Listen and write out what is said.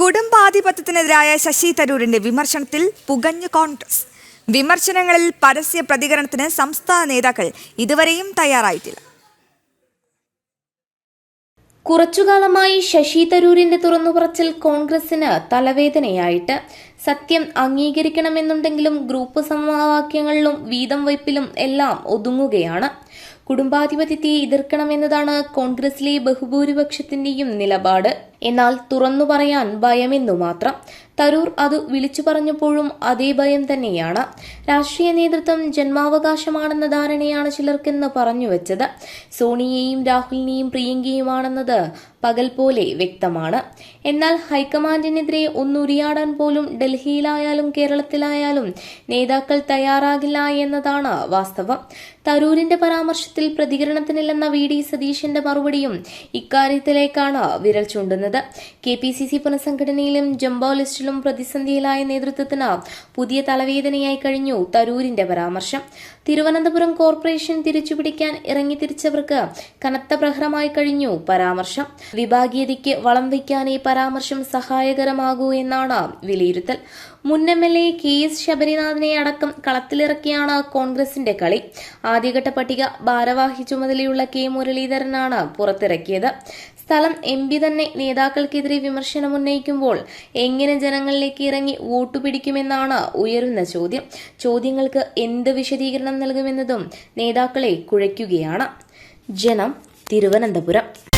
കുടുംബാധിപത്യത്തിനെതിരായ ശശി തരൂരിന്റെ വിമർശനത്തിൽ പുകഞ്ഞ് കോൺഗ്രസ്. വിമർശനങ്ങളിൽ പരസ്യ പ്രതികരണത്തിന് സംസ്ഥാന നേതാക്കൾ ഇതുവരെയും തയ്യാറായിട്ടില്ല. കുറച്ചുകാലമായി ശശി തരൂരിന്റെ തുറന്നുപറച്ചിൽ കോൺഗ്രസിന് തലവേദനയായിട്ട്. സത്യം അംഗീകരിക്കണമെന്നുണ്ടെങ്കിലും ഗ്രൂപ്പ് സമവാക്യങ്ങളിലും വീതം വയ്പിലും എല്ലാം ഒതുങ്ങുകയാണ്. കുടുംബാധിപത്യത്തെ എതിർക്കണമെന്നതാണ് കോൺഗ്രസിലെ ബഹുഭൂരിപക്ഷത്തിന്റെയും നിലപാട്. എന്നാൽ തുറന്നു പറയാൻ ഭയമെന്നു മാത്രം. തരൂർ അത് വിളിച്ചു പറഞ്ഞപ്പോഴും അതേ ഭയം തന്നെയാണ്. രാഷ്ട്രീയ നേതൃത്വം ജന്മാവകാശമാണെന്ന ധാരണയാണ് ചിലർക്കെന്ന് പറഞ്ഞു വെച്ചത്. സോണിയെയും രാഹുലിനെയും പ്രിയങ്കയുമാണെന്നത് പകൽ പോലെ വ്യക്തമാണ്. എന്നാൽ ഹൈക്കമാൻഡിനെതിരെ ഒന്നുരിയാടാൻ പോലും ഡൽഹിയിലായാലും കേരളത്തിലായാലും നേതാക്കൾ തയ്യാറാകില്ല എന്നതാണ് വാസ്തവം. തരൂരിന്റെ പരാമർശത്തിൽ പ്രതികരണത്തിനില്ലെന്ന വി ഡി സതീശന്റെ മറുപടിയും ഇക്കാര്യത്തിലേക്കാണ് വിരൽ ചൂണ്ടുന്നത്. കെ പി സി സി പുനഃസംഘടനയിലും ജംബോ ലിസ്റ്റിലും പ്രതിസന്ധിയിലായ നേതൃത്വത്തിന് പുതിയ തലവേദനയായി കഴിഞ്ഞു തരൂരിന്റെ പരാമർശം. തിരുവനന്തപുരം കോർപ്പറേഷൻ തിരിച്ചുപിടിക്കാൻ ഇറങ്ങിത്തിരിച്ചവർക്ക് കനത്ത പ്രഹരമായി കഴിഞ്ഞു പരാമർശം. വിഭാഗീയതയ്ക്ക് വളം വയ്ക്കാൻ ഈ പരാമർശം സഹായകരമാകൂ എന്നാണ് വിലയിരുത്തൽ. മുൻ M L A K S ശബരിനാഥിനെ അടക്കം കളത്തിലിറക്കിയാണ് കോൺഗ്രസിന്റെ കളി. ആദ്യഘട്ട പട്ടിക ഭാരവാഹി ചുമതലയുള്ള കെ മുരളീധരനാണ് പുറത്തിറക്കിയത്. സ്ഥലം എം പി തന്നെ നേതാക്കൾക്കെതിരെ വിമർശനം ഉന്നയിക്കുമ്പോൾ എങ്ങനെ ജനങ്ങളിലേക്ക് ഇറങ്ങി വോട്ടു പിടിക്കുമെന്നാണ് ഉയരുന്ന ചോദ്യം. ചോദ്യങ്ങൾക്ക് എന്ത് വിശദീകരണം നൽകുമെന്നതും നേതാക്കളെ കുഴയ്ക്കുകയാണ്. ജനം തിരുവനന്തപുരം.